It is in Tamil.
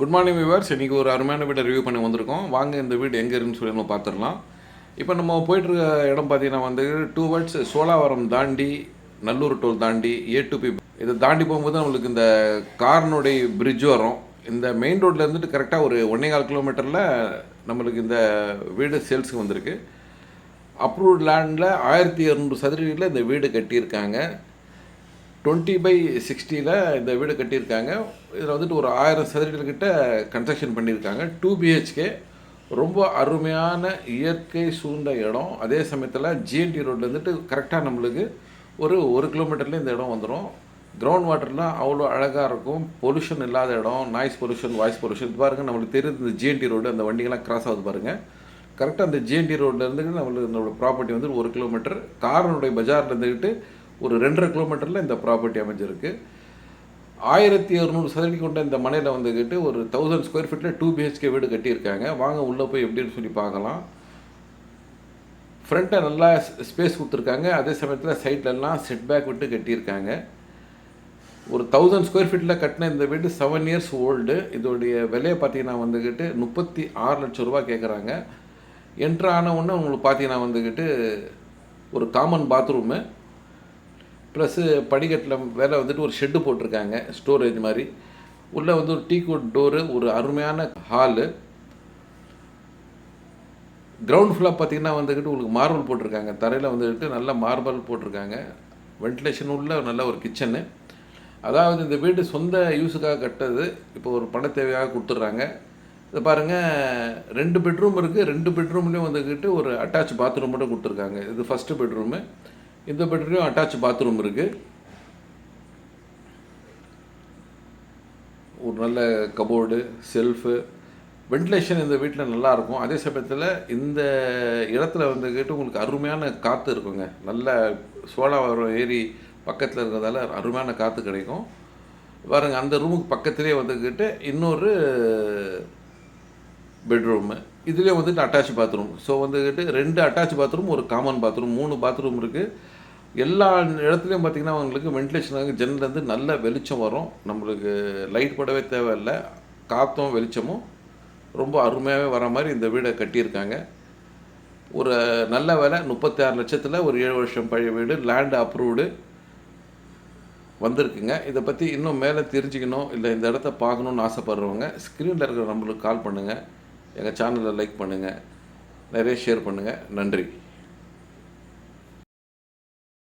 குட் மார்னிங் வியூவர்ஸ் இன்றைக்கி ஒரு அருமையான வீடை ரிவ்யூ பண்ணி வந்திருக்கோம். வாங்க இந்த வீடு எங்கே இருக்குன்னு சொல்லி நம்ம பார்த்துடலாம். இப்போ நம்ம போயிட்டுருக்க இடம் பார்த்தீங்கன்னா வந்து டூ வேர்ட்ஸ் சோலாவரம் தாண்டி நல்லூர் டோல் தாண்டி ஏ டு பி இதை தாண்டி போகும்போது நம்மளுக்கு இந்த கார்னுடைய பிரிட்ஜ் வரும். இந்த மெயின் ரோட்ல இருந்துட்டு கரெக்டாக ஒரு ஒன்றே கால் கிலோமீட்டரில் நம்மளுக்கு இந்த வீடு சேல்ஸுக்கு வந்திருக்கு. அப்ரூவ்ட் லேண்டில் ஆயிரத்தி இரநூறு சதுரடியில் இந்த வீடு கட்டியிருக்காங்க. டுவெண்ட்டி பை சிக்ஸ்டியில் இந்த வீடு கட்டியிருக்காங்க. இதில் வந்துட்டு ஒரு ஆயிரம் சதுரடிகள் கிட்ட கன்ஸ்ட்ரக்ஷன் பண்ணியிருக்காங்க. டூ பிஹெச்கே ரொம்ப அருமையான இயற்கை சூழ்ந்த இடம். அதே சமயத்தில் ஜிஎன்டி ரோட்ல இருந்துட்டு கரெக்டாக நம்மளுக்கு ஒரு ஒரு கிலோமீட்டர்லேயே இந்த இடம் வந்துடும். கிரவுண்ட் வாட்டர்லாம் அவ்வளோ அழகாக இருக்கும். பொல்யூஷன் இல்லாத இடம். நாய்ஸ் பொல்யூஷன் வாய்ஸ் பொல்யூஷன் பாருங்கள் நம்மளுக்கு தெரியுது இந்த ஜிஎன்டி ரோடு அந்த வண்டிகள்லாம் கிராஸ் ஆகுது பாருங்கள் கரெக்டாக அந்த ஜிஎன்டி ரோட்லேருந்து நம்மளுக்கு நம்மளோட ப்ராப்பர்ட்டி வந்து ஒரு கிலோமீட்டர். காரனுடைய பஜார்லேருந்துக்கிட்டு ஒரு ரெண்டரை கிலோமீட்டரில் இந்த ப்ராப்பர்ட்டி அமைஞ்சிருக்கு. ஆயிரத்தி இரநூறு சதுரடி கொண்ட இந்த மனையில் வந்துக்கிட்டு ஒரு தௌசண்ட் ஸ்கொயர் ஃபீட்டில் டூ பிஹெச்கே வீடு கட்டியிருக்காங்க. வாங்க உள்ளே போய் எப்படின்னு சொல்லி பார்க்கலாம். ஃப்ரண்ட்டை நல்லா ஸ்பேஸ் கொடுத்துருக்காங்க. அதே சமயத்தில் சைட்லலாம் செட் பேக் விட்டு கட்டியிருக்காங்க. ஒரு தௌசண்ட் ஸ்கொயர் ஃபீட்டில் கட்டின இந்த வீடு செவன் இயர்ஸ் ஓல்டு இதோடைய விலையை பார்த்தீங்கன்னா வந்துக்கிட்டு முப்பத்தி ஆறு லட்சம் ரூபா கேட்குறாங்க. என்ட்ரு ஆன உடனே உங்களுக்கு பார்த்தீங்கன்னா வந்துக்கிட்டு ஒரு காமன் பாத்ரூமு ப்ளஸ்ஸு படிக்கட்டில் வேலை வந்துட்டு ஒரு ஷெட்டு போட்டிருக்காங்க ஸ்டோரேஜ் மாதிரி. உள்ளே வந்து ஒரு டீ கோட் டோரு ஒரு அருமையான ஹாலு கிரவுண்ட் ஃபுல்லாக பார்த்தீங்கன்னா வந்துக்கிட்டு உங்களுக்கு மார்பிள் போட்டிருக்காங்க. தரையில் வந்துக்கிட்டு நல்ல மார்பிள் போட்டிருக்காங்க. வென்டிலேஷன் உள்ள நல்ல ஒரு கிச்சனு அதாவது இந்த வீடு சொந்த யூஸுக்காக கட்டது. இப்போ ஒரு பண தேவையாக கொடுத்துட்றாங்க. இது பாருங்கள் ரெண்டு பெட்ரூம் இருக்குது ரெண்டு பெட்ரூம்லேயும் வந்துக்கிட்டு ஒரு அட்டாச் பாத்ரூம் மட்டும் கொடுத்துருக்காங்க. இது ஃபஸ்ட்டு பெட்ரூமு இந்த பெட்ரூம்லையும் அட்டாச் பாத்ரூம் இருக்குது ஒரு நல்ல கபோர்டு செல்ஃபு வென்டிலேஷன் இந்த வீட்டில் நல்லாயிருக்கும் அதே சமயத்தில் இந்த இடத்துல வந்துக்கிட்டு உங்களுக்கு அருமையான காற்று இருக்குங்க. நல்ல சோழாவரம் ஏரி பக்கத்தில் இருக்கிறதால அருமையான காற்று கிடைக்கும். பாருங்க அந்த ரூமுக்கு பக்கத்துலேயே வந்துக்கிட்டு இன்னொரு பெட்ரூமு இதுலேயே வந்துட்டு அட்டாச் பாத்ரூம் ஸோ வந்துக்கிட்டு ரெண்டு அட்டாச் பாத்ரூம் ஒரு காமன் பாத்ரூம் மூணு பாத்ரூம் இருக்குது எல்லா இடத்துலையும் பார்த்தீங்கன்னா அவங்களுக்கு வென்டிலேஷன் ஜன்னல் நல்ல வெளிச்சம் வரும். நம்மளுக்கு லைட் போடவே தேவையில்லை. காற்றும் வெளிச்சமும். ரொம்ப அருமையாகவே வர மாதிரி இந்த வீடை கட்டியிருக்காங்க. ஒரு நல்ல வேலை முப்பத்தி ஆறு லட்சத்தில் ஒரு ஏழு வருஷம் பழைய வீடு லேண்ட் அப்ரூவ்டு வந்திருக்குங்க. இதை பற்றி இன்னும் மேலே தெரிஞ்சுக்கணும். இல்லை இந்த இடத்த பார்க்கணுன்னு ஆசைப்படுறவங்க ஸ்க்ரீனில் இருக்கிற நம்மளுக்கு கால் பண்ணுங்கள் எங்கள் சேனலை லைக் பண்ணுங்கள் நிறைய ஷேர் பண்ணுங்கள் நன்றி.